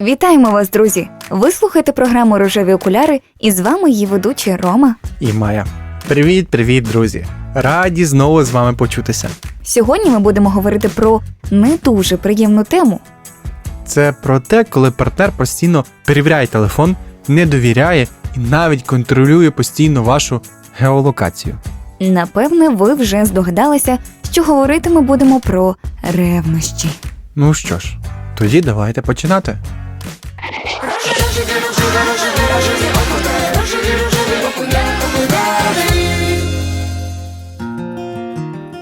Вітаємо вас, друзі! Ви слухаєте програму Рожеві окуляри, і з вами її ведучі Рома. і Майя. Привіт, привіт, друзі! Раді знову з вами почутися. Сьогодні ми будемо говорити про не дуже приємну тему. Це про те, коли партнер постійно перевіряє телефон, не довіряє і навіть контролює постійно вашу геолокацію. Напевне, ви вже здогадалися, що говорити ми будемо про ревнощі. Ну що ж, тоді давайте починати.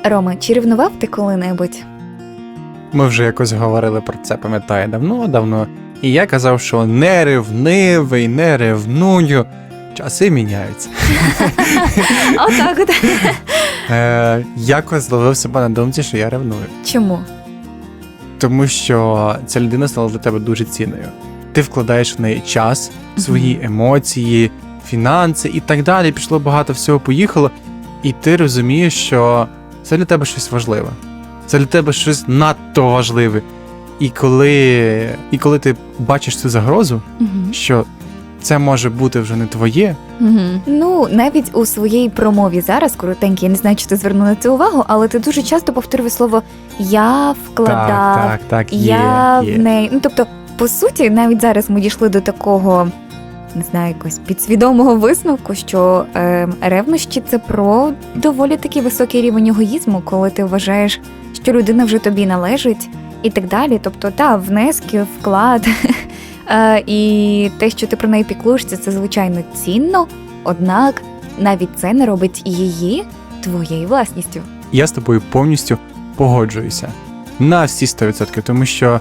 Рома, чи ревнував ти коли-небудь? Ми вже якось говорили про це, пам'ятаю, давно, давно. І я казав, що не ревнивий, не ревную. Часи міняються. Отак от. Е, якось зловив себе на думці, що я ревную. Чому? Тому що ця людина стала для тебе дуже цінною. Ти вкладаєш в неї час, свої емоції, фінанси і так далі. Пішло багато всього, поїхало, і ти розумієш, що це для тебе щось важливе. Це для тебе щось надто важливе. І коли, і коли ти бачиш цю загрозу, Угу. що це може бути вже не твоє, Угу. Ну, навіть у своїй промові зараз, коротенькій, я не знаю, чи ти звернув на це увагу, але ти дуже часто повторює слово я вкладав, так, так, так, є, я є. в неї. Ну тобто, по суті, навіть зараз ми дійшли до такого. Не знаю, якось підсвідомого висновку, що е, ревнощі це про доволі такий високий рівень егоїзму, коли ти вважаєш, що людина вже тобі належить, і так далі. Тобто, та внески, вклад е, і те, що ти про неї піклуєшся, це звичайно цінно, однак навіть це не робить її твоєю власністю. я з тобою повністю погоджуюся на всі 100%, тому що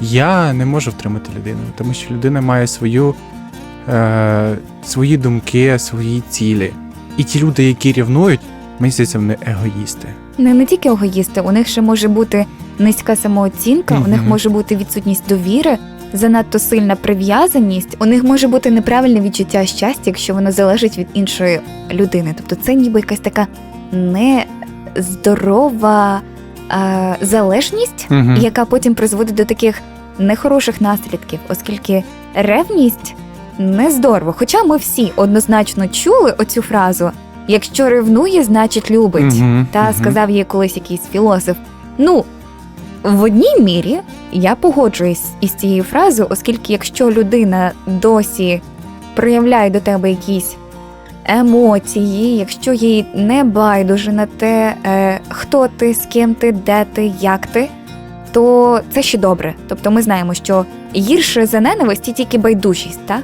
я не можу втримати людину, тому що людина має свою, е, свої думки, свої цілі. І ті люди, які рівнують, мені здається, вони егоїсти. Не, не тільки егоїсти, у них ще може бути низька самооцінка, у них може бути відсутність довіри, занадто сильна прив'язаність, у них може бути неправильне відчуття щастя, якщо воно залежить від іншої людини. Тобто це ніби якась така нездорова е, залежність, Угу. яка потім призводить до таких нехороших наслідків, оскільки ревність не здорово. Хоча ми всі однозначно чули оцю фразу: якщо ревнує, значить любить. Та сказав їй колись якийсь філософ. Ну, в одній мірі я погоджуюсь із цією фразою, оскільки якщо людина досі проявляє до тебе якісь емоції, якщо їй не байдуже на те, е, хто ти, з ким ти, де ти, як ти, то це ще добре. Тобто ми знаємо, що гірше за ненависті тільки байдужість, та?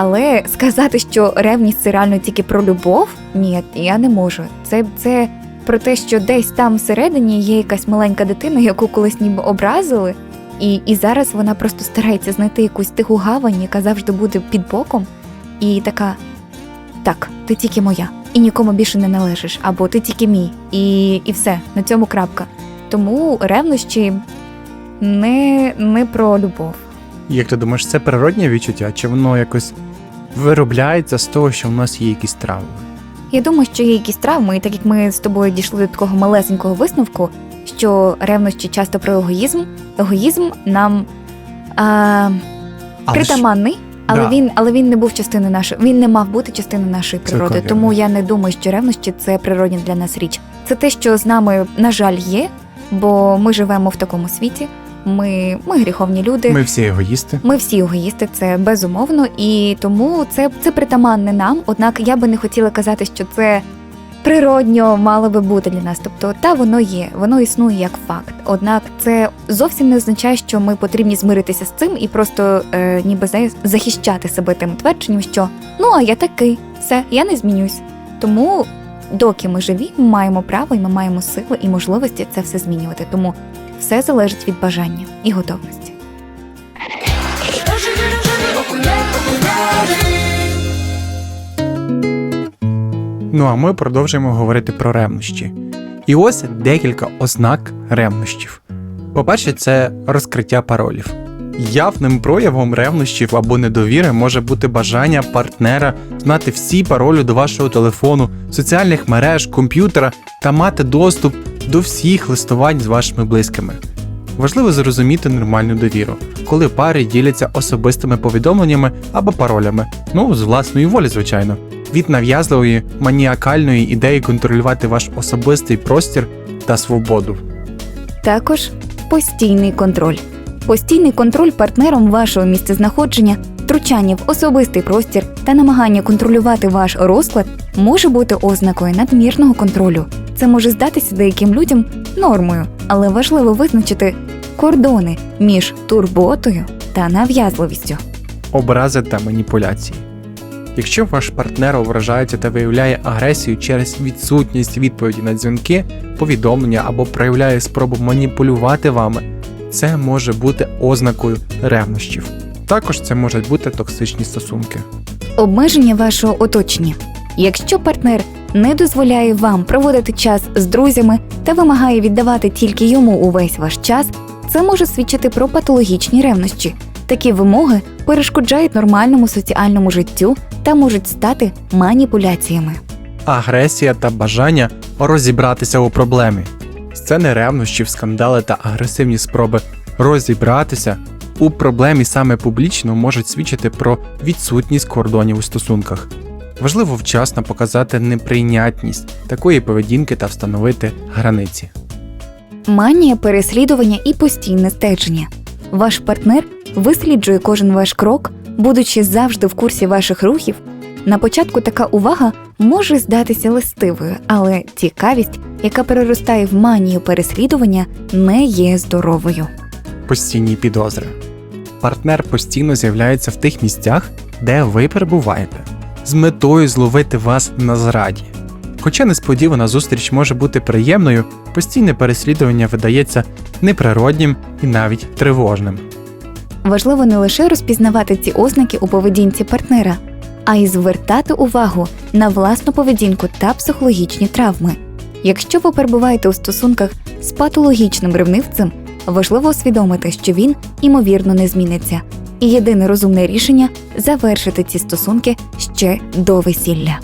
Але сказати, що ревність це реально тільки про любов, ні, я не можу. Це, це про те, що десь там всередині є якась маленька дитина, яку колись ніби образили, і, і зараз вона просто старається знайти якусь тиху гавань, яка завжди буде під боком, і така: так, ти тільки моя, і нікому більше не належиш, або ти тільки мій, і, і все, на цьому крапка. Тому ревнощі не, не про любов. Як ти думаєш, це природнє відчуття, чи воно якось виробляється з того, що в нас є якісь травми? Я думаю, що є якісь травми, і так як ми з тобою дійшли до такого малесенького висновку, що ревнощі часто про егоїзм, егоїзм нам а, Але ж- притаманний, але Да. він, але він не був частиною нашої, він не мав бути частиною нашої природи. Тому я не думаю, що ревнощі це природня для нас річ. Це те, що з нами, на жаль, є, бо ми живемо в такому світі. Ми, ми гріховні люди. Ми всі егоїсти. Ми всі егоїсти, це безумовно, і тому це, це притаманне нам. Однак я би не хотіла казати, що це природньо мало би бути для нас. Тобто, та воно є, воно існує як факт. Однак це зовсім не означає, що ми потрібні змиритися з цим і просто е, ніби захищати себе тим твердженням, що ну а я такий, все, я не змінюсь. Тому. Доки ми живі, ми маємо право і ми маємо сили і можливості це все змінювати. Тому все залежить від бажання і готовності. Ну а ми продовжуємо говорити про ревнощі. І ось декілька ознак ревнощів. По-перше, це розкриття паролів. Явним проявом ревнощів або недовіри може бути бажання партнера знати всі паролі до вашого телефону, соціальних мереж, комп'ютера та мати доступ до всіх листувань з вашими близькими. Важливо зрозуміти нормальну довіру, коли пари діляться особистими повідомленнями або паролями, ну з власної волі, звичайно, від нав'язливої маніакальної ідеї контролювати ваш особистий простір та свободу. Також постійний контроль. Постійний контроль партнером вашого місцезнаходження, втручання в особистий простір та намагання контролювати ваш розклад може бути ознакою надмірного контролю. Це може здатися деяким людям нормою, але важливо визначити кордони між турботою та нав'язливістю. образи та маніпуляції. Якщо ваш партнер ображається та виявляє агресію через відсутність відповіді на дзвінки, повідомлення або проявляє спробу маніпулювати вами, це може бути ознакою ревнощів. Також це можуть бути токсичні стосунки. Обмеження вашого оточення. Якщо партнер не дозволяє вам проводити час з друзями та вимагає віддавати тільки йому увесь ваш час, це може свідчити про патологічні ревнощі. Такі вимоги перешкоджають нормальному соціальному життю та можуть стати маніпуляціями. Агресія та бажання розібратися у проблемі. Сцени ревнощів, скандали та агресивні спроби розібратися у проблемі саме публічно можуть свідчити про відсутність кордонів у стосунках. Важливо вчасно показати неприйнятність такої поведінки та встановити границі. Манія переслідування і постійне стеження. Ваш партнер висліджує кожен ваш крок, будучи завжди в курсі ваших рухів. На початку така увага може здатися листивою, але цікавість, яка переростає в манію переслідування, не є здоровою. Постійні підозри. Партнер постійно з'являється в тих місцях, де ви перебуваєте, з метою зловити вас на зраді. Хоча несподівана зустріч може бути приємною, постійне переслідування видається неприроднім і навіть тривожним. Важливо не лише розпізнавати ці ознаки у поведінці партнера, а й звертати увагу на власну поведінку та психологічні травми. Якщо ви перебуваєте у стосунках з патологічним ревнивцем, важливо усвідомити, що він ймовірно не зміниться, і єдине розумне рішення завершити ці стосунки ще до весілля.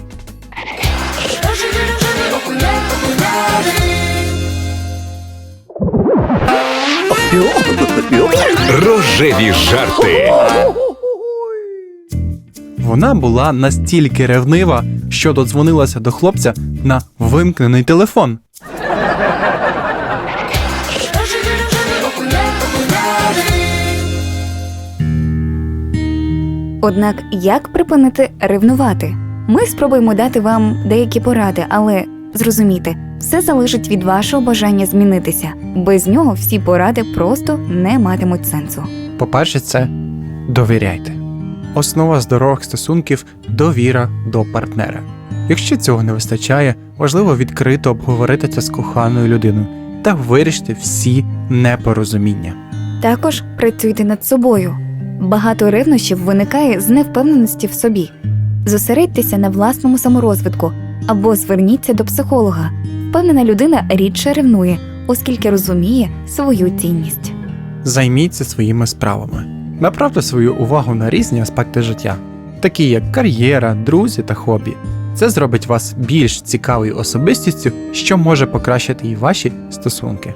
Рожеві жарти. Вона була настільки ревнива, що додзвонилася до хлопця на вимкнений телефон. Однак як припинити ревнувати? Ми спробуємо дати вам деякі поради, але зрозумійте, все залежить від вашого бажання змінитися. Без нього всі поради просто не матимуть сенсу. По-перше, це довіряйте. Основа здорових стосунків довіра до партнера. Якщо цього не вистачає, важливо відкрито обговорити це з коханою людиною та вирішити всі непорозуміння. Також працюйте над собою. Багато ревнощів виникає з невпевненості в собі. Зосередьтеся на власному саморозвитку або зверніться до психолога. Впевнена людина рідше ревнує, оскільки розуміє свою цінність. Займіться своїми справами. Направте свою увагу на різні аспекти життя, такі як кар'єра, друзі та хобі. Це зробить вас більш цікавою особистістю, що може покращити і ваші стосунки.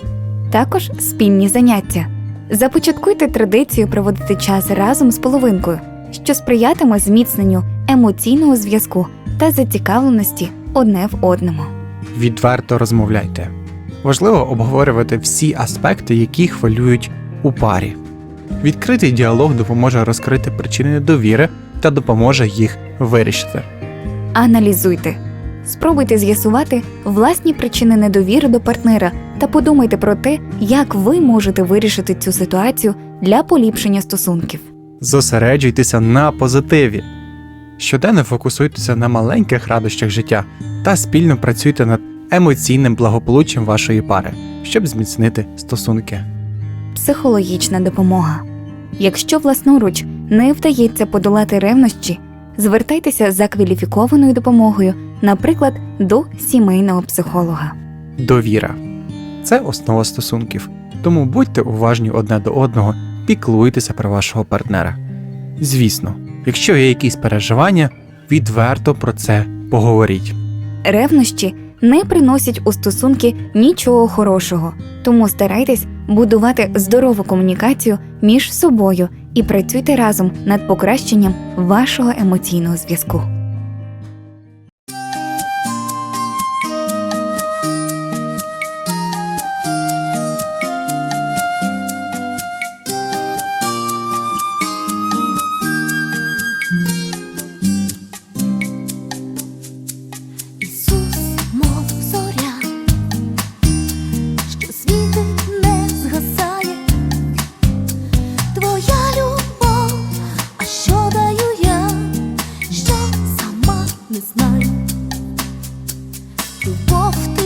Також спільні заняття. Започаткуйте традицію проводити час разом з половинкою, що сприятиме зміцненню емоційного зв'язку та зацікавленості одне в одному. Відверто розмовляйте. Важливо обговорювати всі аспекти, які хвилюють у парі. Відкритий діалог допоможе розкрити причини недовіри та допоможе їх вирішити. Аналізуйте. Спробуйте з'ясувати власні причини недовіри до партнера та подумайте про те, як ви можете вирішити цю ситуацію для поліпшення стосунків. Зосереджуйтеся на позитиві. Щоденно фокусуйтеся на маленьких радощах життя та спільно працюйте над емоційним благополуччям вашої пари, щоб зміцнити стосунки. Психологічна допомога. Якщо власноруч не вдається подолати ревнощі, звертайтеся за кваліфікованою допомогою, наприклад, до сімейного психолога. Довіра це основа стосунків, тому будьте уважні одне до одного піклуйтеся про вашого партнера. Звісно, якщо є якісь переживання, відверто про це поговоріть. Ревнощі не приносять у стосунки нічого хорошого, тому старайтесь будувати здорову комунікацію між собою і працюйте разом над покращенням вашого емоційного зв'язку. Любов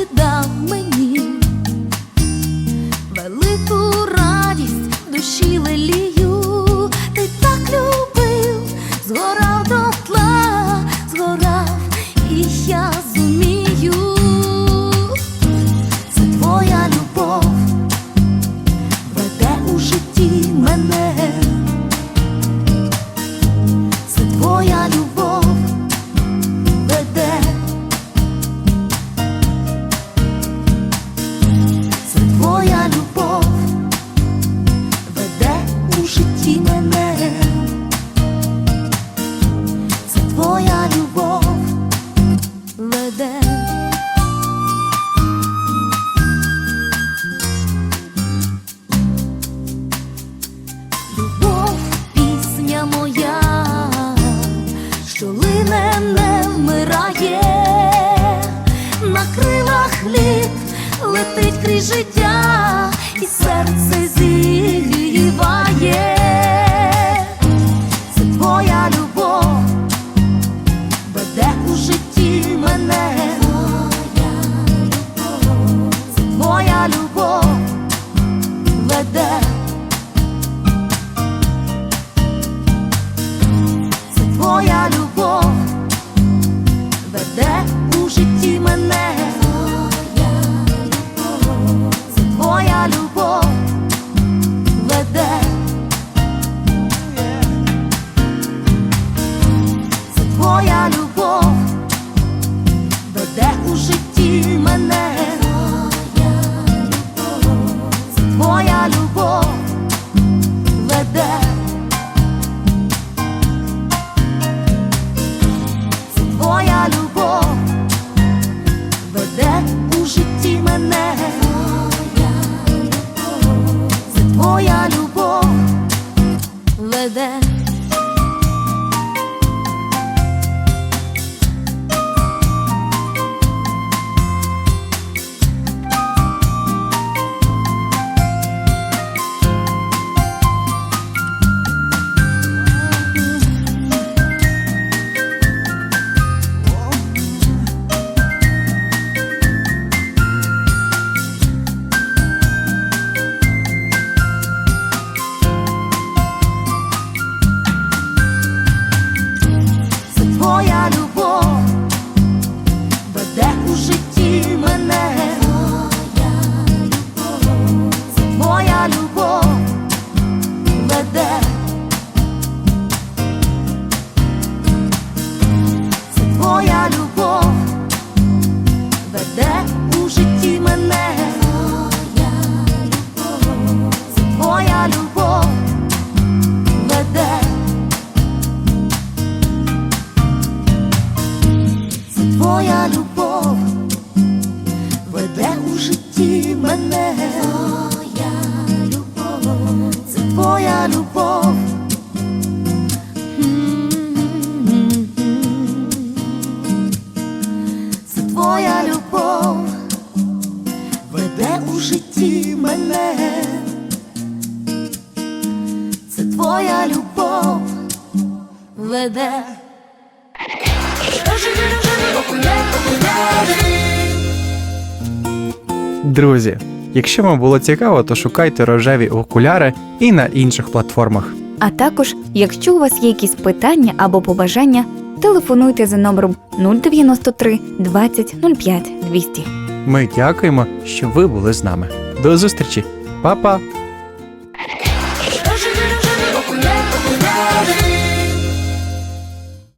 життя, і серце зігріває. Друзі, якщо вам було цікаво, то шукайте рожеві окуляри і на інших платформах. А також, якщо у вас є якісь питання або побажання, телефонуйте за номером 093 20 05 200. Ми дякуємо, що ви були з нами. До зустрічі, Па-па!